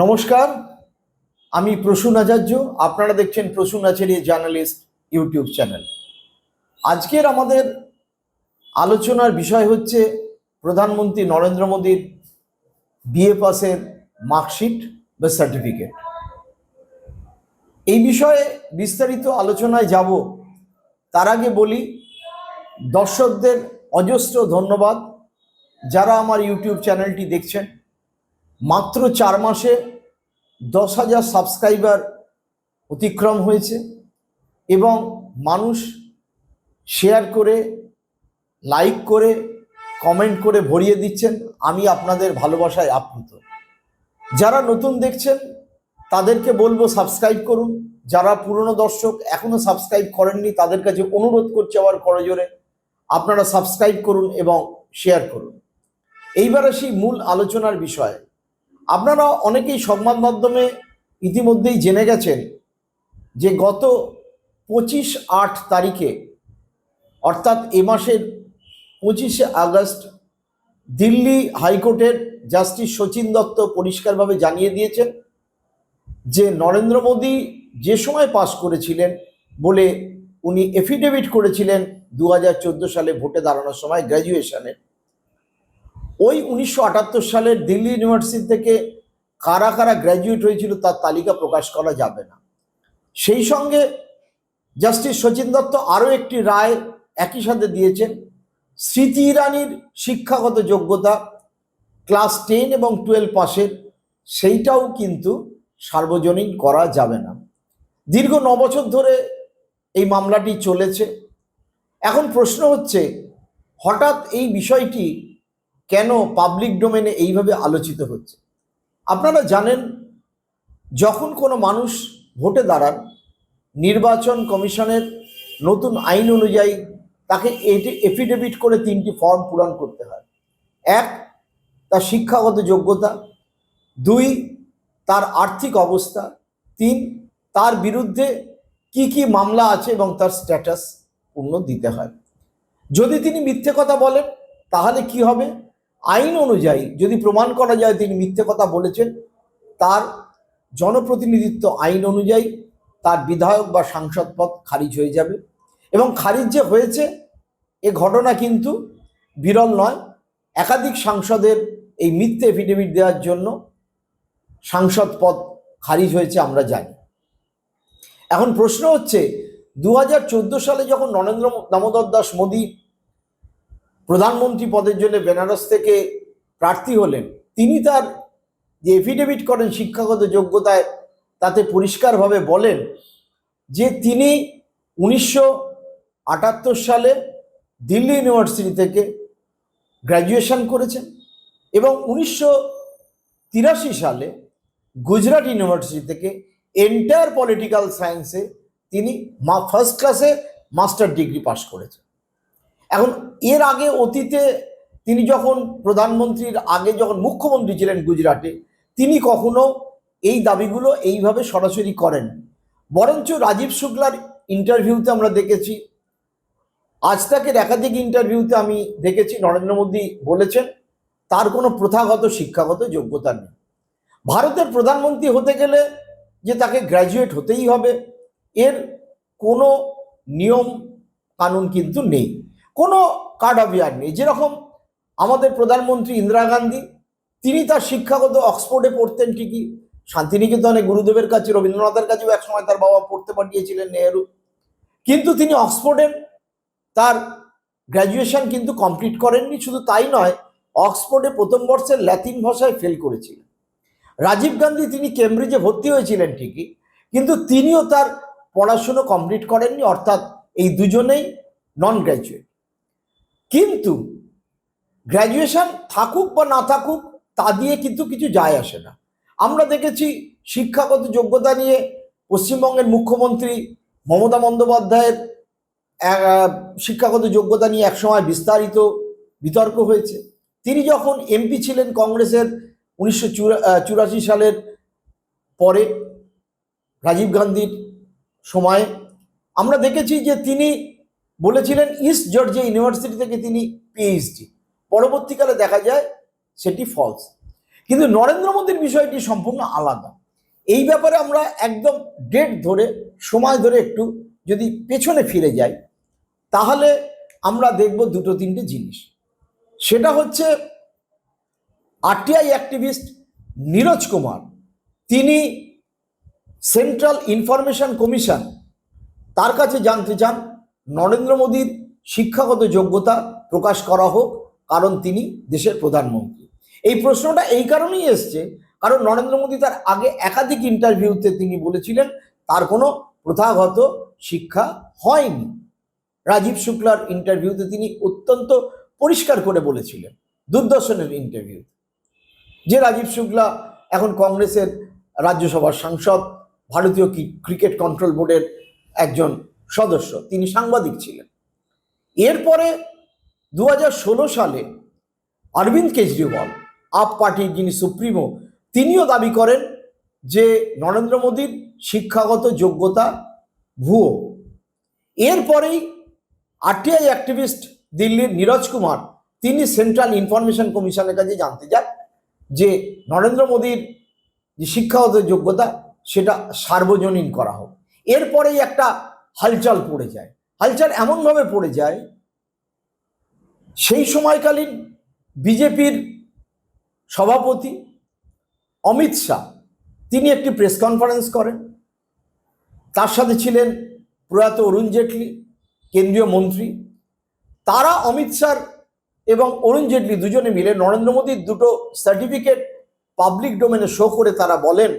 নমস্কার, আমি প্রসূন আচার্য, আপনারা দেখছেন Prasun Acharya journalist YouTube channel. আজকের আমাদের আলোচনার বিষয় হচ্ছে প্রধানমন্ত্রী নরেন্দ্র মোদীর বিএ পাসের মার্কশিট বা সার্টিফিকেট। এই বিষয়ে বিস্তারিত আলোচনায় যাব। তার আগে বলি, দর্শকদের অজস্র ধন্যবাদ যারা আমার ইউটিউব চ্যানেলটি দেখছেন। মাত্র চার মাসে দশ হাজার সাবস্ক্রাইবার অতিক্রম হয়েছে এবং মানুষ শেয়ার করে লাইক করে কমেন্ট করে ভরিয়ে দিচ্ছেন। আমি আপনাদের ভালোবাসায় আপ্লুত। যারা নতুন দেখছেন, তাদেরকে বলব সাবস্ক্রাইব করুন। যারা পুরনো দর্শক, এখনও সাবস্ক্রাইব করেননি, তাদের কাছে অনুরোধ করছে আবার করজোরে, আপনারা সাবস্ক্রাইব করুন এবং শেয়ার করুন। এইবার আসি মূল আলোচনার বিষয়। আপনারা অনেকেই সংবাদ মাধ্যমে ইতিমধ্যেই জেনে গেছেন যে গত পঁচিশ আট তারিখে, অর্থাৎ এ মাসের পঁচিশে আগস্ট, দিল্লি হাইকোর্টের জাস্টিস শচীন দত্ত পরিষ্কারভাবে জানিয়ে দিয়েছেন যে নরেন্দ্র মোদী যে সময় পাশ করেছিলেন বলে উনি এফিডেভিট করেছিলেন দু হাজার চোদ্দ সালে ভোটে দাঁড়ানোর সময় গ্র্যাজুয়েশনের ওই উনিশশো আটাত্তর সালের দিল্লি ইউনিভার্সিটি থেকে কারা কারা গ্র্যাজুয়েট হয়েছিল তার তালিকা প্রকাশ করা যাবে না। সেই সঙ্গে জাস্টিস শচীন দত্ত আরও একটি রায় একই সাথে দিয়েছেন, স্মৃতি ইরানির শিক্ষাগত যোগ্যতা ক্লাস টেন এবং টুয়েলভ পাশের, সেইটাও কিন্তু সার্বজনীন করা যাবে না। দীর্ঘ ন বছর ধরে এই মামলাটি চলেছে। এখন প্রশ্ন হচ্ছে, হঠাৎ এই বিষয়টি কেন পাবলিক ডোমেনে এইভাবে আলোচিত হচ্ছে? আপনারা জানেন, যখন কোনো মানুষ ভোটে দাঁড়ান, নির্বাচন কমিশনের নতুন আইন অনুযায়ী তাকে এটি এফিডেভিট করে তিনটি ফর্ম পূরণ করতে হয়। এক, তার শিক্ষাগত যোগ্যতা। দুই, তার আর্থিক অবস্থা। তিন, তার বিরুদ্ধে কি কি মামলা আছে এবং তার স্ট্যাটাস পূর্ণ দিতে হয়। যদি তিনি মিথ্যে কথা বলেন, তাহলে কি হবে? আইন অনুযায়ী যদি প্রমাণ করা যায় তিনি মিথ্যে কথা বলেছেন, তার জনপ্রতিনিধিত্ব আইন অনুযায়ী, তার বিধায়ক বা সাংসদ পদ খারিজ হয়ে যাবে। এবং খারিজ যে হয়েছে, এ ঘটনা কিন্তু বিরল নয়। একাধিক সাংসদের এই মিথ্যে এফিডেভিট দেওয়ার জন্য সাংসদ পদ খারিজ হয়েছে আমরা জানি। এখন প্রশ্ন হচ্ছে দু হাজার চোদ্দ সালে যখন নরেন্দ্র দামোদর দাস মোদী প্রধানমন্ত্রী পদের জন্য বেনারস থেকে প্রার্থী হলেন। তিনি তার যে এফিডেভিট করেন শিক্ষাগত যোগ্যতায়, তাতে পরিষ্কারভাবে বলেন যে তিনি উনিশশো আটাত্তর সালে দিল্লি ইউনিভার্সিটি থেকে গ্র্যাজুয়েশন করেছেন এবং উনিশশো তিরাশি সালে গুজরাট ইউনিভার্সিটি থেকে এন্টায়ার পলিটিক্যাল সায়েন্সে তিনি মা ফার্স্ট ক্লাসে মাস্টার ডিগ্রি পাশ করেছেন। এখন এর আগে অতীতে তিনি যখন প্রধানমন্ত্রীর আগে যখন মুখ্যমন্ত্রী ছিলেন গুজরাটে, তিনি কখনো এই দাবিগুলো এইভাবে সরাসরি করেন। বরঞ্চ রাজীব শুক্লার ইন্টারভিউতে আমরা দেখেছি, আজ তাকের একাধিক ইন্টারভিউতে আমি দেখেছি, নরেন্দ্র মোদী বলেছেন, তার কোনো প্রথাগত, শিক্ষাগত যোগ্যতা নেই। ভারতের প্রধানমন্ত্রী হতে গেলে যে তাকে গ্র্যাজুয়েট হতেই হবে, এর কোনো নিয়ম কানুন কিন্তু নেই। কোনো কার্ড অফ ইয়ার নেই। যেরকম আমাদের প্রধানমন্ত্রী ইন্দিরা গান্ধী, তিনি তার শিক্ষাগত অক্সফোর্ডে পড়তেন ঠিকই। শান্তিনিকেতনে গুরুদেবের কাছে, রবীন্দ্রনাথের কাছেও একসময় তার বাবা পড়তে পাঠিয়েছিলেন নেহেরু। কিন্তু তিনি অক্সফোর্ডে তার গ্র্যাজুয়েশন কিন্তু কমপ্লিট করেননি, শুধু তাই নয়, অক্সফোর্ডে প্রথম বর্ষের ল্যাতিন ভাষায় ফেল করেছিলেন। রাজীব গান্ধী তিনি কেমব্রিজে ভর্তি হয়েছিলেন ঠিকই, কিন্তু তিনিও তার পড়াশুনো কমপ্লিট করেননি, অর্থাৎ এই দুজনেই নন গ্র্যাজুয়েট কিন্তু গ্র্যাজুয়েশন থাকুক বা না থাকুক, তা দিয়ে কিন্তু কিছু যায় আসে না। আমরা দেখেছি শিক্ষাগত যোগ্যতা নিয়ে পশ্চিমবঙ্গের মুখ্যমন্ত্রী মমতা বন্দ্যোপাধ্যায়ের শিক্ষাগত যোগ্যতা নিয়ে একসময় বিস্তারিত বিতর্ক হয়েছে। তিনি যখন এমপি ছিলেন কংগ্রেসের উনিশশো চুরাশি সালের পরে রাজীব গান্ধীর সময়ে, আমরা দেখেছি যে তিনি বলেছিলেন ইস্ট জর্জিয়া ইউনিভার্সিটি থেকে তিনি পিএইচডি পরবর্তীকালে দেখা যায় সেটি ফলস কিন্তু নরেন্দ্র মোদীর বিষয়টি সম্পূর্ণ আলাদা। এই ব্যাপারে আমরা একদম ডেট ধরে, সময় ধরে একটু যদি পেছনে ফিরে যাই, তাহলে আমরা দেখব দুটো তিনটে জিনিস। সেটা হচ্ছে আরটিআই অ্যাক্টিভিস্ট নীরজ কুমার, তিনি সেন্ট্রাল ইনফরমেশন কমিশন তার কাছে জানতে চান নরেন্দ্র মোদীর শিক্ষাগত যোগ্যতা প্রকাশ করা হোক, কারণ তিনি দেশের প্রধানমন্ত্রী। এই প্রশ্নটা এই কারণেই এসছে, কারণ নরেন্দ্র মোদী তার আগে একাধিক ইন্টারভিউতে তিনি বলেছিলেন, তার কোনো প্রথাগত শিক্ষা হয়নি। রাজীব শুক্লার ইন্টারভিউতে তিনি অত্যন্ত পরিষ্কার করে বলেছিলেন দূরদর্শনের ইন্টারভিউ। যে রাজীব শুক্লা এখন কংগ্রেসের রাজ্যসভার সাংসদ, ভারতীয় ক্রিকেট কন্ট্রোল বোর্ডের একজন সদস্য, তিনি সাংবাদিক ছিলেন। এরপরে দু হাজার ষোলো সালে অরবিন্দ কেজরিওয়াল, আপ পার্টির যিনি সুপ্রিমো, তিনিও দাবি করেন যে নরেন্দ্র মোদীর শিক্ষাগত যোগ্যতা ভুয়ো। এরপরেই আরটিআই অ্যাক্টিভিস্ট দিল্লির নীরজ কুমার, তিনি সেন্ট্রাল ইনফরমেশন কমিশনের কাছে জানতে যান যে নরেন্দ্র মোদীর যে শিক্ষাগত যোগ্যতা, সেটা সার্বজনীন করা হোক। এরপরেই একটা হালচাল পড়ে যায়। হালচাল এমনভাবে পড়ে যায়, সেই সময়কালীন বিজেপির সভাপতি অমিত শাহ, তিনি একটি প্রেস কনফারেন্স করেন। তার সাথে ছিলেন প্রয়াত অরুণ জেটলি, কেন্দ্রীয় মন্ত্রী। তারা অমিত শাহ এবং অরুণ জেটলি দুজনে মিলে নরেন্দ্র মোদীর দুটো সার্টিফিকেট পাবলিক ডোমেনে শো করে তারা বলেন।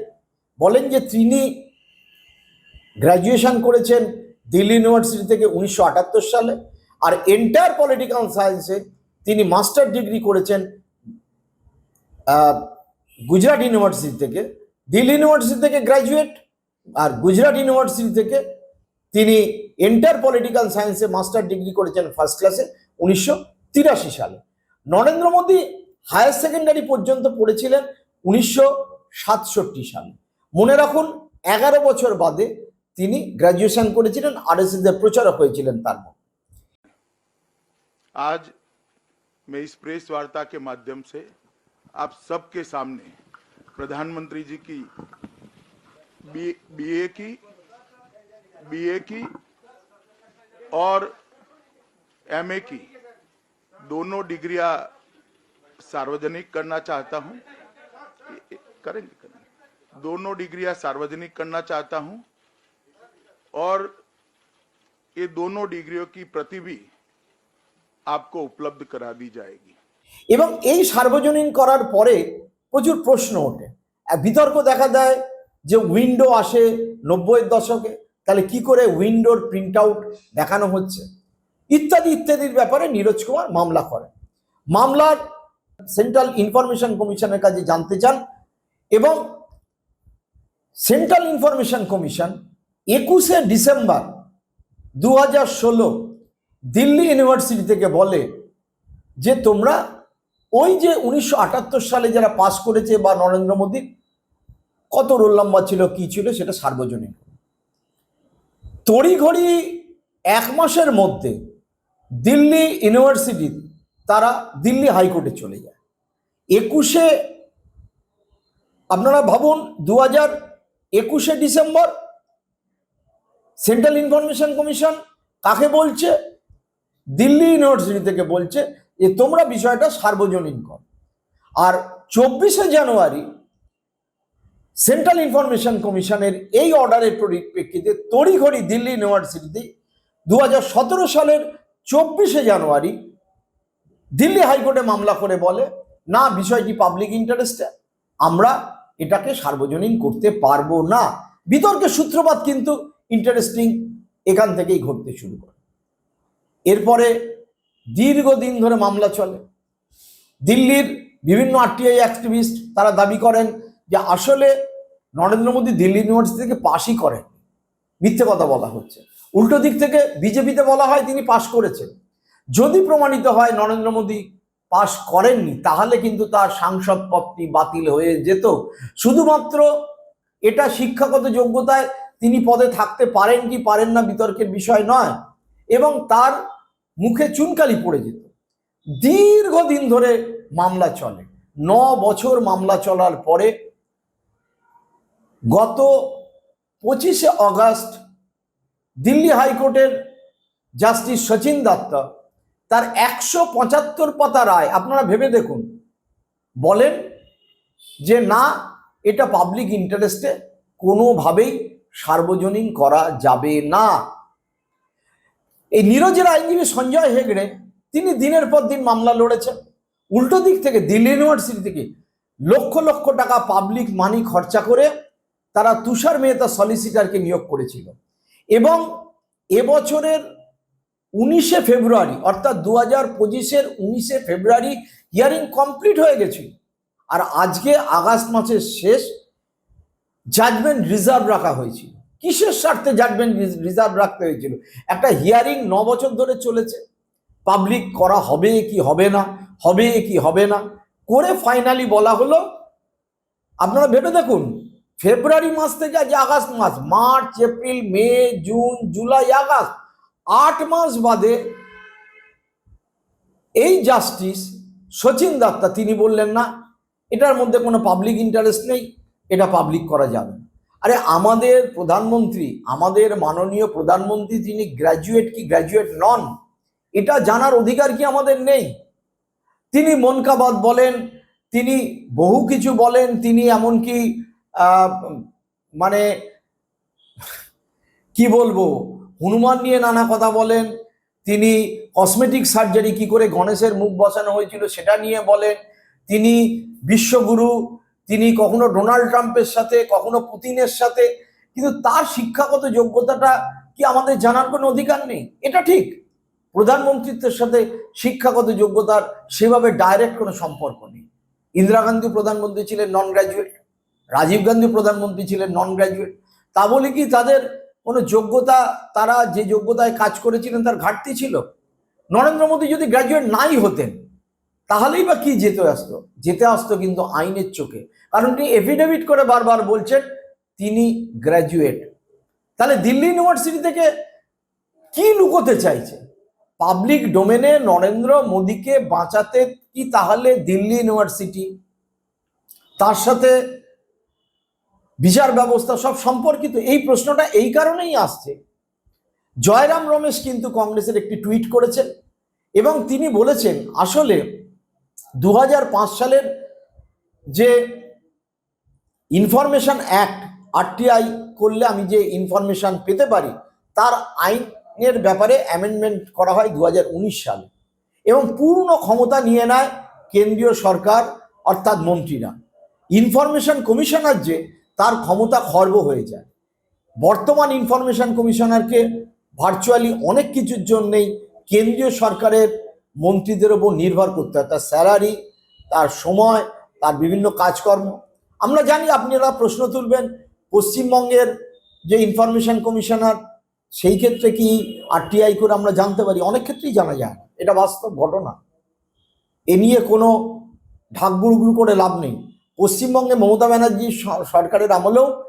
বলেন যে তিনি গ্র্যাজুয়েশন করেছেন দিল্লি ইউনিভার্সিটি থেকে উনিশশো আটাত্তর সালে আর এন্টায়ার পলিটিক্যাল সায়েন্সে তিনি মাস্টার ডিগ্রি করেছেন গুজরাট ইউনিভার্সিটি থেকে। দিল্লি ইউনিভার্সিটি থেকে গ্র্যাজুয়েট আর গুজরাট ইউনিভার্সিটি থেকে তিনি এন্টার পলিটিক্যাল সায়েন্সে মাস্টার ডিগ্রি করেছেন ফার্স্ট ক্লাসে উনিশশো তিরাশি সালে। নরেন্দ্র মোদী হায়ার সেকেন্ডারি পর্যন্ত পড়েছিলেন উনিশশো সাতষট্টি সালে। মনে রাখুন, এগারো বছর বাদে তিনি গ্র্যাজুয়েশন করেছিলেন আর এস প্রচারক হয়েছিলেন তার মধ্যে आज मैं इस प्रेस वार्ता के माध्यम से आप सबके सामने प्रधानमंत्री जी की बीए की बीए की और एमए की दोनों डिग्रियां सार्वजनिक करना चाहता हूं करेंगे करेंगे दोनों डिग्रियां सार्वजनिक करना चाहता हूं और ये दोनों डिग्रियों की प्रति भी आपको उपलब्ध करा दी जाएगी এবং এই সার্বজনীন করার পরে প্রচুর প্রশ্ন ওঠে আর বিতর্ক দেখা দেয় যে উইন্ডো আসে নব্বইয়ের দশকে তাহলে কি করে উইন্ডোর প্রিন্ট আউট দেখানো হচ্ছে ইত্যাদি ইত্যাদির ব্যাপারে নীরজ কুমার মামলা করেন মামলার সেন্ট্রাল ইনফরমেশন কমিশনের কাছে জানতে চান এবং সেন্ট্রাল ইনফরমেশন কমিশন একুশে ডিসেম্বর দু ষোলো দিল্লি ইউনিভার্সিটি থেকে বলে যে তোমরা ওই যে উনিশশো আটাত্তর সালে যারা পাস করেছে বা নরেন্দ্র মোদী, কত রোল নাম্বার ছিল, কি ছিল সেটা সার্বজনীন। তড়িঘড়ি এক মাসের মধ্যে দিল্লি ইউনিভার্সিটি তারা দিল্লি হাইকোর্টে চলে যায়। একুশে, আপনারা ভাবুন দু হাজার একুশে ডিসেম্বর সেন্ট্রাল ইনফরমেশন কমিশন কাকে বলছে? দিল্লি ইউনিভার্সিটি থেকে বলছে যে, তোমরা বিষয়টা সার্বজনীন কর। আর চব্বিশে জানুয়ারি সেন্ট্রাল ইনফরমেশন কমিশনের এই অর্ডারের পরিপ্রেক্ষিতে তড়িঘড়ি দিল্লি ইউনিভার্সিটিতে দু হাজার সতেরো সালের চব্বিশে জানুয়ারি দিল্লি হাইকোর্টে মামলা করে বলে, না, বিষয়টি পাবলিক ইন্টারেস্টে আমরা এটাকে সার্বজনীন করতে পারব না। বিতর্কের সূত্রপাত কিন্তু ইন্টারেস্টিং এখান থেকেই ঘটতে শুরু করে। এরপরে দীর্ঘদিন ধরে মামলা চলে। দিল্লির বিভিন্ন আরটিআই অ্যাক্টিভিস্ট তারা দাবি করেন যে আসলে নরেন্দ্র মোদী দিল্লি ইউনিভার্সিটি থেকে পাশই করেন। মিথ্যে কথা বলা হচ্ছে। উল্টো দিক থেকে বিজেপিতে বলা হয় তিনি পাশ করেছেন। যদি প্রমাণিত হয় নরেন্দ্র মোদী পাশ করেননি, তাহলে কিন্তু তার সাংসদ পদটি বাতিল হয়ে যেত। শুধুমাত্র এটা শিক্ষাগত যোগ্যতায় তিনি পদে থাকতে পারেন কি পারেন না বিতর্কের বিষয় নয়। এবং তার মুখে চুনকালি পড়ে যেত। দীর্ঘদিন ধরে মামলা চলে। ন বছর মামলা চলার পরে গত পঁচিশে অগাস্ট দিল্লি হাইকোর্টের জাস্টিস সচিন দত্ত তার একশো পঁচাত্তর পাতা রায়, আপনারা ভেবে দেখুন, বলেন যে না, এটা পাবলিক ইন্টারেস্টে কোনোভাবেই সার্বজনীন করা যাবে না। এই নীরজের আইনজীবী সঞ্জয় হেগড়ে, তিনি দিনের পর দিন মামলা লড়েছেন। উল্টো দিক থেকে, দিল্লি ইউনিভার্সিটি থেকে লক্ষ লক্ষ টাকা পাবলিক মানি খরচা করে তারা তুষার মেহতা সলিসিটারকে নিয়োগ করেছিল। এবং এবছরের উনিশে ফেব্রুয়ারি, অর্থাৎ দু হাজার পঁচিশের উনিশে ফেব্রুয়ারি হিয়ারিং কমপ্লিট হয়ে গেছিল। আর আজকে আগস্ট মাসের শেষ জাজমেন্ট রিজার্ভ রাখা হয়েছিল। কিসের স্বার্থে জাজমেন্ট রিজার্ভ রাখতে হয়েছিল? একটা হিয়ারিং ন বছর ধরে চলেছে। পাবলিক করা হবে কি হবে না? হবে কি হবে না? করে ফাইনালি বলা হলো, আপনারা ভেবে দেখুন ফেব্রুয়ারি মাস থেকে আজ আগস্ট মাস March April May June July August আট মাস বাদে এই জাস্টিস সচিন দত্তা, তিনি বললেন না, এটার মধ্যে কোনো পাবলিক ইন্টারেস্ট নেই। এটা পাবলিক করা যাবে আরে আমাদের প্রধানমন্ত্রী, আমাদের মাননীয় প্রধানমন্ত্রী তিনি গ্র্যাজুয়েট কি গ্র্যাজুয়েট নন, এটা জানার অধিকার কি আমাদের নেই? তিনি মনকাবাদ বলেন, তিনি বহু কিছু বলেন, তিনি এমনকি মানে কি বলব, হনুমান নিয়ে নানা কথা বলেন, তিনি কসমেটিক সার্জারি কি করে গণেশের মুখ বসানো হয়েছিল সেটা নিয়ে বলেন, তিনি বিশ্বগুরু তিনি কখনো ডোনাল্ড ট্রাম্পের সাথে, কখনো পুতিনের সাথে, কিন্তু তার শিক্ষাগত যোগ্যতাটা কি আমাদের জানার কোনো অধিকার নেই? এটা ঠিক। প্রধানমন্ত্রিত্বের সাথে শিক্ষাগত যোগ্যতার সেভাবে ডাইরেক্ট কোনো সম্পর্ক নেই। ইন্দিরা গান্ধী প্রধানমন্ত্রী ছিলেন নন গ্র্যাজুয়েট রাজীব গান্ধী প্রধানমন্ত্রী ছিলেন নন গ্র্যাজুয়েট তা বলে কি তাদের কোনো যোগ্যতা, তারা যে যোগ্যতায় কাজ করেছিলেন তার ঘাটতি ছিল? নরেন্দ্র মোদী যদি গ্র্যাজুয়েট নাই হতেন তাহলেই বা কি যেতে আসতো? যেতে আসতো কিন্তু আইনের চোখে। কারণ তিনি এফিডেভিট করে বারবার বলছেন, তিনি গ্র্যাজুয়েট তাহলে দিল্লি ইউনিভার্সিটি থেকে কি লুকোতে চাইছে? পাবলিক ডোমেনে নরেন্দ্র মোদীকে বাঁচাতে কি তাহলে দিল্লি ইউনিভার্সিটি তার সাথে বিচার ব্যবস্থা সব সম্পর্কিত, এই প্রশ্নটা এই কারণেই আসছে। জয়রাম রমেশ কিন্তু কংগ্রেসের একটি টুইট করেছেন এবং তিনি বলেছেন, আসলে দু হাজার পাঁচ সালের যে ইনফরমেশন অ্যাক্ট, আরটিআই করলে আমি যে ইনফরমেশন পেতে পারি, তার আইনের ব্যাপারে অ্যামেন্ডমেন্ট করা হয় দু হাজার উনিশ সালে। এবং পূর্ণ ক্ষমতা নিয়ে নেয় কেন্দ্রীয় সরকার, অর্থাৎ মন্ত্রীরা। ইনফরমেশন কমিশনার যে, তার ক্ষমতা খর্ব হয়ে যায়। বর্তমান ইনফরমেশন কমিশনারকে ভার্চুয়ালি অনেক কিছুর জন্যেই কেন্দ্রীয় সরকারের মন্ত্রীদের ওপর নির্ভর করতে হয়। তার স্যালারি, তার সময়, তার বিভিন্ন কাজকর্ম। আমরা জানি আপনারা প্রশ্ন তুলবেন, পশ্চিমবঙ্গের যে ইনফরমেশন কমিশনার সেই ক্ষেত্রে কি আরটিআই করে আমরা জানতে পারি? অনেক ক্ষেত্রেই জানা যায়। এটা বাস্তব ঘটনা। এ নিয়ে কোনো ঢাকগুড়গুড় করে লাভ নেই। পশ্চিমবঙ্গে মমতা ব্যানার্জি সরকারের আমলেও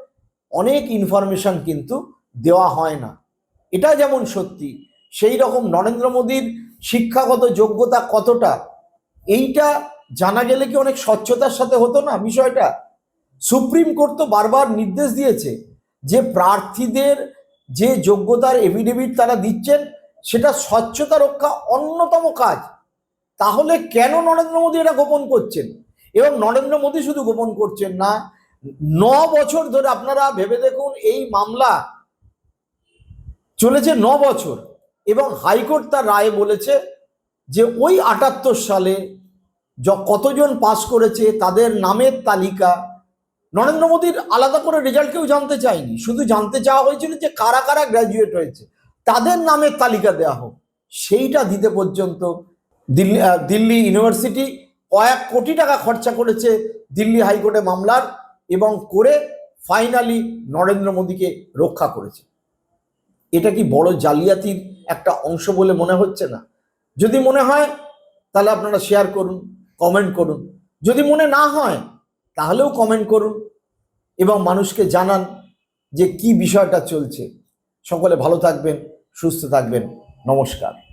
অনেক ইনফরমেশন কিন্তু দেওয়া হয় না। এটা যেমন সত্যি, সেই রকম নরেন্দ্র মোদীর শিক্ষাগত যোগ্যতা কতটা? এইটা জানা গেলে কি অনেক স্বচ্ছতার সাথে হতো না বিষয়টা? সুপ্রিম কোর্ট তো বারবার নির্দেশ দিয়েছে যে প্রার্থীদের যে যোগ্যতার এফিডেভিট তারা দিচ্ছেন, সেটা স্বচ্ছতা রক্ষা অন্যতম কাজ। তাহলে কেন নরেন্দ্র মোদী এটা গোপন করছেন? এবং নরেন্দ্র মোদী শুধু গোপন করছেন না, ন বছর ধরে আপনারা ভেবে দেখুন এই মামলা চলেছে ন বছর। এবং হাইকোর্ট তার রায়ে বলেছে যে ওই আটাত্তর সালে য- কতজন পাস করেছে, তাদের নামের তালিকা নরেন্দ্র মোদীর আলাদা করে রেজাল্ট কেউ জানতে চায়নি। শুধু জানতে চাওয়া হয়েছিল যে কারা কারা গ্র্যাজুয়েট হয়েছে। তাদের নামের তালিকা দেওয়া হোক। সেইটা দিতে পর্যন্ত দিল্লি দিল্লি ইউনিভার্সিটি কয়েক কোটি টাকা খরচা করেছে দিল্লি হাইকোর্টে মামলার এবং করে ফাইনালি নরেন্দ্র মোদীকে রক্ষা করেছে। এটা কি বড় জালিয়াতির একটা অংশ বলে মনে হচ্ছে না? যদি মনে হয়, তাহলে আপনারা শেয়ার করুন কমেন্ট করুন। যদি মনে না হয়, তাহলেও কমেন্ট করুন এবং মানুষকে জানান যে কি বিষয়টা চলছে। সকলে ভালো থাকবেন, সুস্থ থাকবেন। নমস্কার।